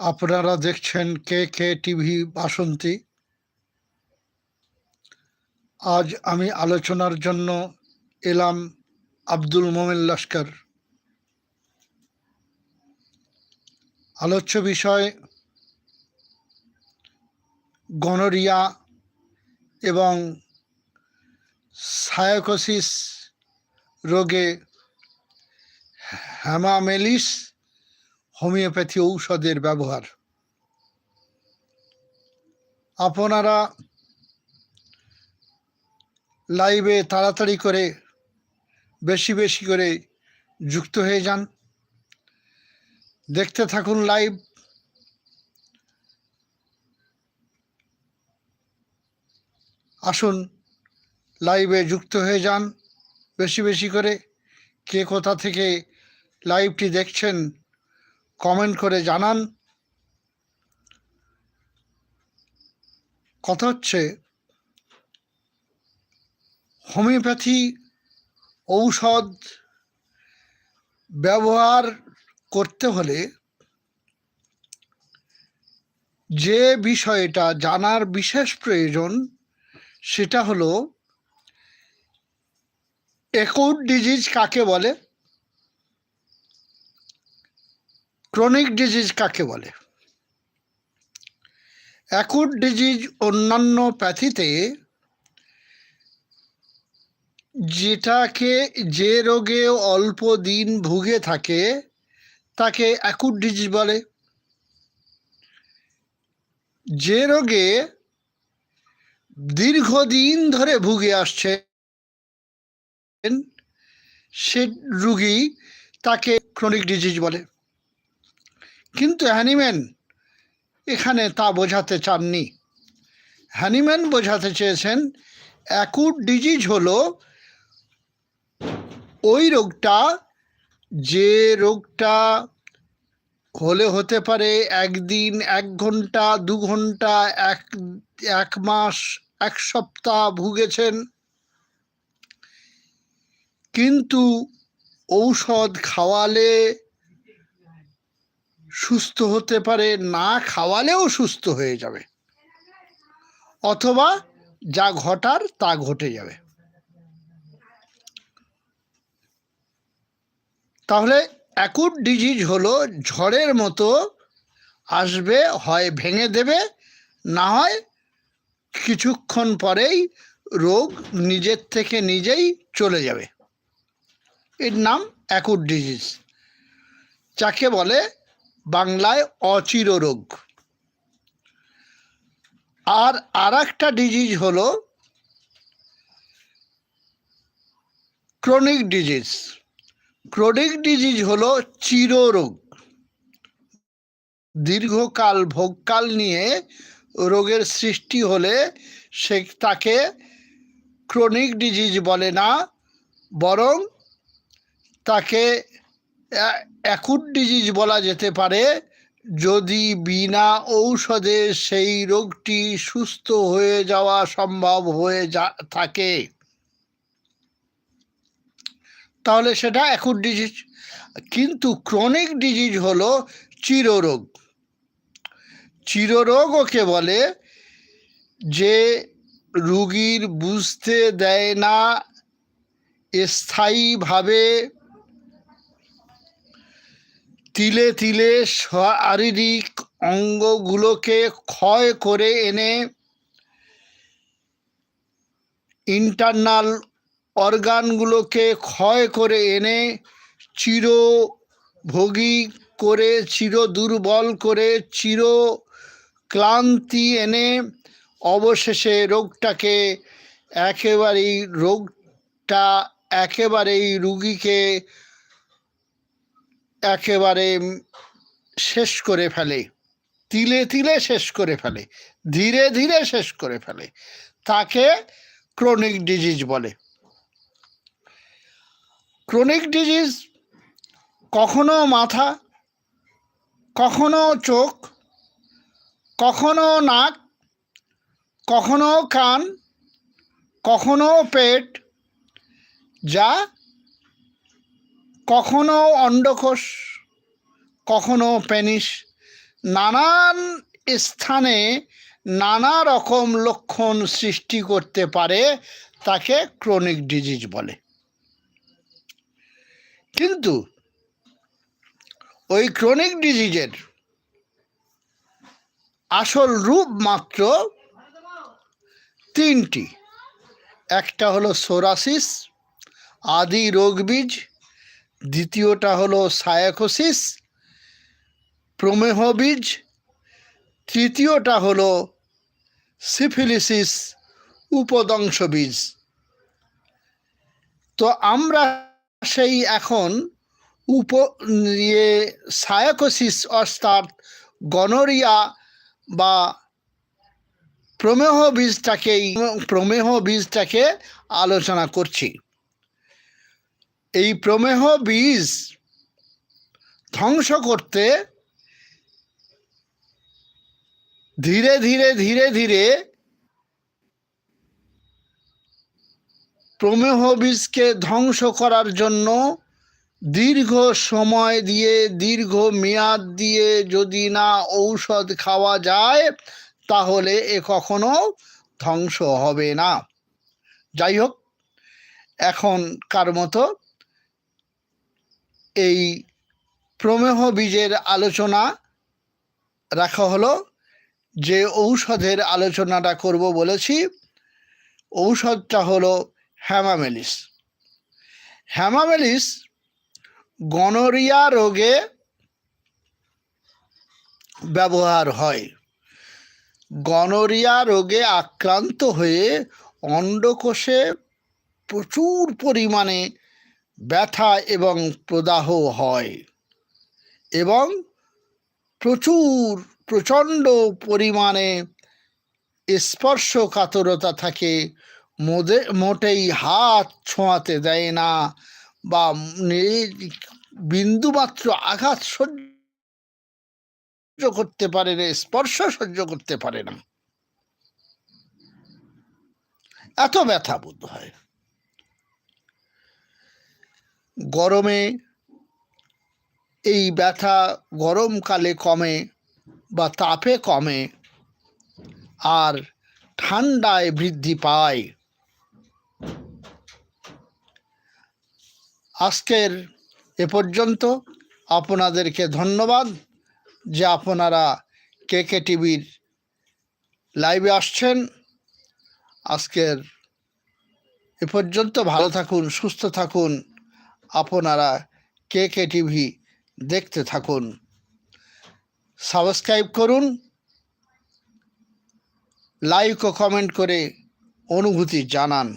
আপনারা দেখছেন কে কে টিভি বাসন্তী। আজ আমি আলোচনার জন্য এলাম আব্দুল মোমেন লস্কর। আলোচ্য বিষয় গনোরিয়া এবং সায়াকোসিস রোগে হ্যামামেলিস হোমিওপ্যাথি ঔষধের ব্যবহার। আপনারা লাইভে তাড়াতাড়ি করে বেশি বেশি করে যুক্ত হয়ে যান। দেখতে থাকুন লাইভ। আসুন লাইভে যুক্ত হয়ে যান। বেশি বেশি করে কে কোথা থেকে লাইভটি দেখছেন কমেন্ট করে জানান। কথা হচ্ছে, হোমিওপ্যাথি ঔষধ ব্যবহার করতে হলে যে বিষয়টা জানার বিশেষ প্রয়োজন সেটা হলো, একুট ডিজিজ কাকে বলে? ক্রনিক ডিজিজ কাকে বলে? অ্যাকুট ডিজিজ অন্যান্য প্যাথিতে যেটাকে যে রোগে অল্প দিন ভুগে থাকে, তাকে অ্যাকুট ডিজিজ বলে। যে রোগে দীর্ঘদিন ধরে ভুগে আসছে সে রুগী তাকে ক্রনিক ডিজিজ বলে। কিন্তু হ্যানিম্যান এখানে তা বোঝাতে চাননি। হ্যানিম্যান বোঝাতে চেয়েছেন অ্যাকুট ডিজিজ হলো ওই রোগটা, যে রোগটা হলে হতে পারে একদিন, এক ঘণ্টা, দু ঘণ্টা, এক এক মাস, এক সপ্তাহ ভুগেছেন। কিন্তু ঔষধ খাওয়ালে সুস্থ হতে পারে, না খাওয়ালেও সুস্থ হয়ে যাবে। অথবা যা ঘটার তা ঘটে যাবে। তাহলে অ্যাকুট ডিজিজ হলো ঝড়ের মতো আসবে, হয় ভেঙে দেবে, না হয় কিছুক্ষণ পরেই রোগ নিজের থেকে নিজেই চলে যাবে। এর নাম অ্যাকুট ডিজিজ যাকে বলে বাংলায় অচির রোগ আর আর একটা ডিজিজ হলো ক্রনিক ডিজিজ ক্রনিক ডিজিজ হলো চিররোগ। দীর্ঘকাল ভোগকাল নিয়ে রোগের সৃষ্টি হলে সে তাকে ক্রনিক ডিজিজ বলে না, বরং তাকে অ্যাকুট ডিজিজ বলা যেতে পারে। যদি বিনা ঔষধে সেই রোগটি সুস্থ হয়ে যাওয়া সম্ভব হয়ে যা, থাকে। তাহলে সেটা অ্যাকুট ডিজিজ। কিন্তু ক্রনিক ডিজিজ হলো চিররোগ। চিররোগ ওকে বলে যে রুগীর বুঝতে দেয় না, স্থায়ীভাবে তিলে তিলে শারীরিক অঙ্গগুলোকে ক্ষয় করে এনে ইন্টারনাল অর্গানগুলোকে ক্ষয় করে এনে চিরভোগী করে চির দুর্বল করে চির ক্লান্তি এনে অবশেষে রোগটাকে একেবারেই রোগটা একেবারেই রুগীকে একেবারে শেষ করে ফেলে। তিলে তিলে শেষ করে ফেলে। ধীরে ধীরে শেষ করে ফেলে। তাকে ক্রনিক ডিজিজ বলে। ক্রনিক ডিজিজ কখনো মাথা, কখনো চোখ, কখনো নাক, কখনো কান, কখনো পেট, যা কখনো অন্ডকোষ, কখনো পেনিস, নানান স্থানে নানা রকম লক্ষণ সৃষ্টি করতে পারে তাকে ক্রনিক ডিজিজ বলে। কিন্তু ওই ক্রনিক ডিজিজের আসল রূপ মাত্র তিনটি। একটা হলো সোরাসিস, আদি রোগবীজ দ্বিতীয়টা হলো সায়াকোসিস, প্রমেহ বীজ। তৃতীয়টা হলো সিফিলিসিস, উপদংশ বীজ। তো আমরা সেই এখন উপ ইয়ে সায়াকোসিস অর্থাৎ গনোরিয়া বা প্রমেহ বীজটাকেই, প্রমেহ বীজটাকে আলোচনা করছি। এই প্রমেহ বীজ ধ্বংস করতে ধীরে ধীরে ধীরে ধীরে প্রমেহ বীজকে ধ্বংস করার জন্য দীর্ঘ সময় দিয়ে, দীর্ঘ মেয়াদ দিয়ে যদি না ঔষধ খাওয়া যায়, তাহলে এ কখনো ধ্বংস হবে না। যাই হোক, এখনকার মতো এই প্রমেহ বীজের আলোচনা রাখা হলো যে ঔষধের আলোচনাটা করব বলেছি। ঔষধটা হলো হ্যামামেলিস। হ্যামামেলিস গনোরিয়া রোগে ব্যবহার হয়। গনোরিয়া রোগে আক্রান্ত হয়ে অন্ডকোষে প্রচুর পরিমাণে ব্যথা এবং প্রদাহ হয় এবং প্রচুর, প্রচণ্ড পরিমাণে স্পর্শকাতরতা থাকে। মোদে, মোটেই হাত ছোঁয়াতে দেয় না বা বিন্দুমাত্র আঘাত সহ্য করতে পারে না, স্পর্শ সহ্য করতে পারে না। এত ব্যথা বোধ হয়। গরমে, এই ব্যথা গরমকালে কমে বা তাপে কমে আর ঠান্ডায় বৃদ্ধি পায়। আজকের এ পর্যন্ত। আপনাদেরকে ধন্যবাদ যে আপনারা কে কে টিভির লাইভে আসছেন। আজকের এ পর্যন্ত ভালো থাকুন, সুস্থ থাকুন। আপনারা কে কে টিভি দেখতে থাকুন। সাবস্ক্রাইব করুন লাইক ও কমেন্ট করে অনুভূতি জানান।